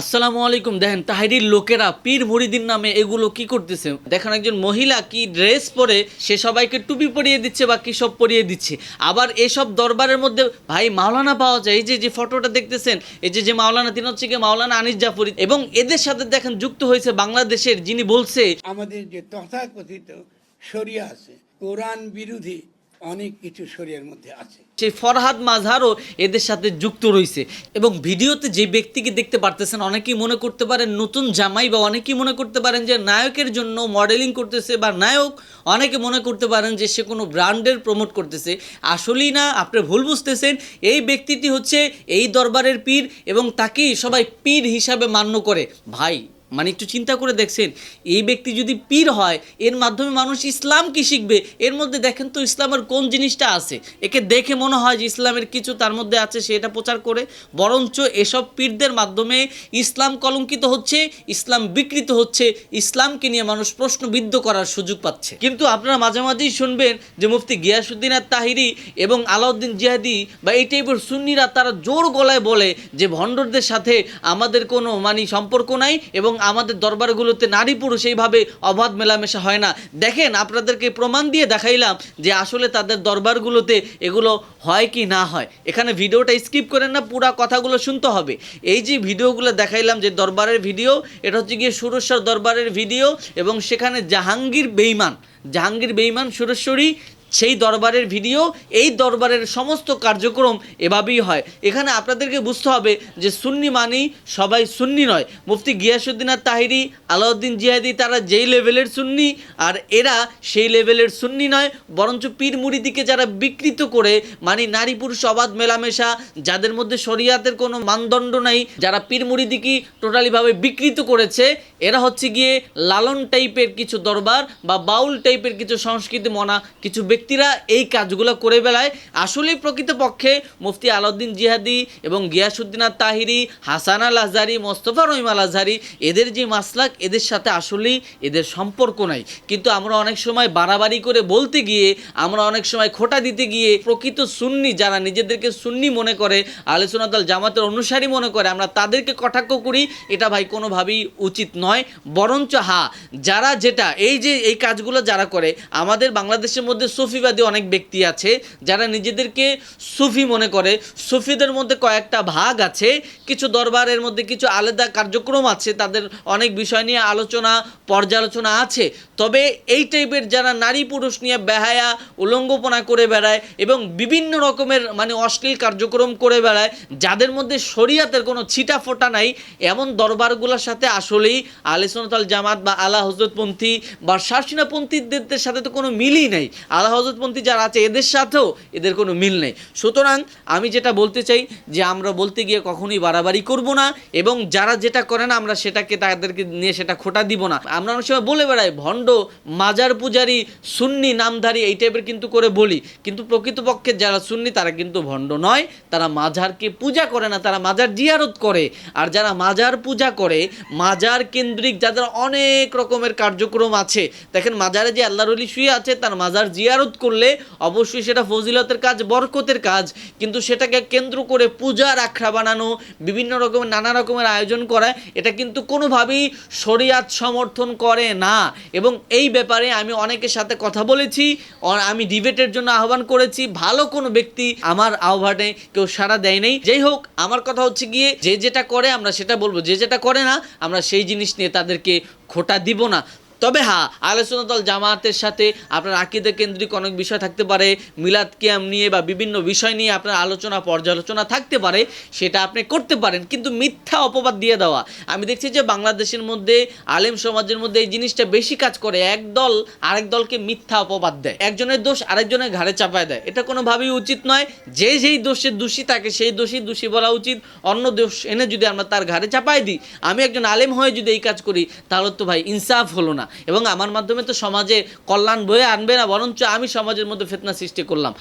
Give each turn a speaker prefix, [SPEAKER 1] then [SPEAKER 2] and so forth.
[SPEAKER 1] আসসালামু আলাইকুম, দেখেন তাহিরির লোকেরা পীর মুরিদিন নামে এগুলো কি করতেছে? দেখেন একজন মহিলা কি ড্রেস পরে, সে সবাইকে টুপি পরিয়ে দিচ্ছে বা কি সব পরিয়ে দিচ্ছে? আবার এসব দরবারের মধ্যে, ভাই মাওলানা পাওয়া যায়, এই যে যে ফটোটা দেখতেছেন, এই যে যে মাওলানা, তিনি হচ্ছে কি মাওলানা আনিস জাফরি এবং এদের সাথে দেখেন যুক্ত হয়েছে বাংলাদেশের যিনি বলছে
[SPEAKER 2] আমাদের যে তথাকথিত শরিয়া আছে, কোরআন বিরোধী অনেক কিছু শরীরের মধ্যে আছে।
[SPEAKER 1] সেই ফরহাদ মাঝহারও এদের সাথে যুক্ত রয়েছে। এবং ভিডিওতে যে ব্যক্তিকে দেখতে পারতেছেন, অনেকেই মনে করতে পারেন নতুন জামাই বা অনেকেই মনে করতে পারেন যে নায়কের জন্য মডেলিং করতেছে বা নায়ক। অনেকে মনে করতে পারেন যে সে কোনো ব্র্যান্ডের প্রমোট করতেছে। আসলেই না, আপনি ভুল বুঝতেছেন। এই ব্যক্তিটি হচ্ছে এই দরবারের পীর এবং তাকেই সবাই পীর হিসাবে মান্য করে। ভাই মানে একটু চিন্তা করে দেখছেন, এই ব্যক্তি যদি পীর হয়, এর মাধ্যমে মানুষ ইসলাম কি শিখবে? এর মধ্যে দেখেন তো ইসলামের কোন জিনিসটা আছে? একে দেখে মনে হয় যে ইসলামের কিছু তার মধ্যে আছে, সেটা প্রচার করে, বরঞ্চ এসব পীরদের মাধ্যমে ইসলাম কলঙ্কিত হচ্ছে, ইসলাম বিকৃত হচ্ছে, ইসলামকে নিয়ে মানুষ প্রশ্নবিদ্ধ করার সুযোগ পাচ্ছে। কিন্তু আপনারা মাঝে মাঝেই শুনবেন যে মুফতি গিয়াসুদ্দিন আর তাহিরি এবং আলাউদ্দিন জিহাদি বা এই টাইপের সুন্নিরা তারা জোর গলায় বলে যে ভণ্ডরদের সাথে আমাদের কোনো মানে সম্পর্ক নাই এবং আমাদের দরবারগুলোতে নারী পুরুষ এইভাবে অবাধ মেলামেশা হয় না। দেখেন, আপনাদেরকে প্রমাণ দিয়ে দেখাইলাম যে আসলে তাদের দরবারগুলোতে এগুলো হয় কি না হয়। এখানে ভিডিওটা স্কিপ করেন না, পুরা কথাগুলো শুনতে হবে। এই যে ভিডিওগুলো দেখাইলাম যে দরবারের ভিডিও, এটা হচ্ছে গিয়ে সুরেশ্বর দরবারের ভিডিও এবং সেখানে জাহাঙ্গীর বেইমান জাহাঙ্গীর বেইমান সুরেশ্বরী সেই দরবারের ভিডিও, এই দরবারের সমস্ত কার্যক্রম এভাবেই হয়। এখানে আপনাদেরকে বুঝতে হবে যে সুন্নি মানেই সবাই সুন্নি নয়। মুফতি গিয়াসুদ্দিন আর তাহিরি আলাউদ্দিন জিহাদি তারা যেই লেভেলের সুন্নি আর এরা সেই লেভেলের সুন্নি নয়, বরঞ্চ পীর মুড়িদিকে যারা বিকৃত করে মানে নারী পুরুষ অবাধ মেলামেশা, যাদের মধ্যে শরিয়াতের কোনো মানদণ্ড নাই, যারা পীর মুড়িদিকে টোটালিভাবে বিকৃত করেছে, এরা হচ্ছে গিয়ে লালন টাইপের কিছু দরবার বা বাউল টাইপের কিছু সংস্কৃতি মনা, কিছু ব্যক্তিরা এই কাজগুলো করে বেলায় আসলে প্রকৃতপক্ষে মুফতি আলাউদ্দিন জিহাদি এবং গিয়াসুদ্দিন তাহিরি হাসান আল আজহারি মোস্তফা রহিম আল আজহারি এদের যে মাসলাক, এদের সাথে আসলেই এদের সম্পর্ক নাই। কিন্তু আমরা অনেক সময় বাড়াবাড়ি করে বলতে গিয়ে, আমরা অনেক সময় খোটা দিতে গিয়ে প্রকৃত সুন্নি যারা নিজেদেরকে সুন্নি মনে করে আলোচনাদল জামাতের অনুসারী মনে করে, আমরা তাদেরকে কটাক্ষ করি, এটা ভাই কোনোভাবেই উচিত নয়। বরঞ্চ হা, যারা যেটা, এই যে এই কাজগুলো যারা করে, আমাদের বাংলাদেশের মধ্যে সুফিবাদী অনেক ব্যক্তি আছে যারা নিজেদেরকে সুফি মনে করে। সুফিদের মধ্যে কয়েকটা ভাগ আছে, কিছু দরবারের মধ্যে কিছু আলাদা কার্যক্রম আছে, তাদের অনেক বিষয় নিয়ে আলোচনা, পর্যালোচনা আছে। তবে এই টাইপের যারা নারী পুরুষ নিয়ে বেহায়া, উলঙ্গপনা করে বেড়ায় এবং বিভিন্ন রকমের মানে অশ্লীল কার্যক্রম করে বেড়ায়, যাদের মধ্যে শরিয়াতের কোনো ছিটা ফোটা নাই, এমন দরবারগুলোর সাথে আসলেই আলিসনতাল জামাত বা আলা হজরতপন্থী বা শাসিনাপন্থীদের সাথে তো কোনো মিলই নেই। আলা হজরতপন্থী যারা আছে, এদের সাথেও এদের কোনো মিল নেই। সুতরাং আমি যেটা বলতে চাই যে, আমরা বলতে গিয়ে কখনোই বাড়াবাড়ি করব না এবং যারা যেটা করে না, আমরা সেটাকে তাদেরকে নিয়ে সেটা খোটা দিব না। আমরা অনেক সময় বলে বেড়াই, ভণ্ড, মাজার পূজারি, সুন্নি, নামধারী এই টাইপের কিন্তু করে বলি। কিন্তু প্রকৃতপক্ষে যারা সুন্নি, তারা কিন্তু ভণ্ড নয়। তারা মাজারকে পূজা করে না, তারা মাজার জিয়ারত করে। আর যারা মাজার পূজা করে, মাজার কেন্দ্রিক যাদের অনেক রকমের কার্যক্রম আছে। দেখেন মাজারে যে আল্লাহর শুয়ে আছে, তার মাজার জিয়ারত করলে অবশ্যই সেটা ফজিলতের কাজ, বরকতের কাজ। কিন্তু সেটাকে কেন্দ্র করে পূজার আখড়া বানানো, বিভিন্ন রকমের, নানা রকমের আয়োজন করা, এটা কিন্তু কোনোভাবেই শরিয়াত সমর্থন করে না। এবং এই ব্যাপারে আমি অনেকের সাথে কথা বলেছি আমি ডিবেটের জন্য আহ্বান করেছি। ভালো কোনো ব্যক্তি আমার আহ্বানে কেউ সাড়া দেয় নাই। যাই হোক, আমার কথা হচ্ছে গিয়ে, যে যেটা করে আমরা সেটা বলব, যে যেটা করে না, আমরা সেই জিনিস নিয়ে তাদেরকে খোটা দিব না। তবে হ্যাঁ আলোচনা দল জামাতের সাথে আপনার আকিদে কেন্দ্রিক অনেক বিষয় থাকতে পারে, মিলাদ কিয়াম নিয়ে বা বিভিন্ন বিষয় নিয়ে আপনার আলোচনা, পর্যালোচনা থাকতে পারে, সেটা আপনি করতে পারেন। কিন্তু মিথ্যা অপবাদ দিয়ে দেওয়া, আমি দেখছি যে বাংলাদেশের মধ্যে, আলেম সমাজের মধ্যে এই জিনিসটা বেশি কাজ করে, এক দল আরেক দলকে মিথ্যা অপবাদ দেয়, একজনের দোষ আরেকজনের ঘাড়ে চাপায় দেয়। এটা কোনোভাবেই উচিত নয়, যে যেই দোষের দোষী তাকে সেই দোষী দোষী বলা উচিত, অন্য দোষ এনে যদি আমরা তার ঘাড়ে চাপাই দিই, আমি একজন আলেম হয়ে যদি এই কাজ করি, তাহলে তো ভাই ইনসাফ হলো না। এবং আমার মাধ্যমে তো সমাজে কল্যাণ বয়ে আনবে না, বরঞ্চ আমি সমাজের মধ্যে ফেতনা সৃষ্টি করলাম।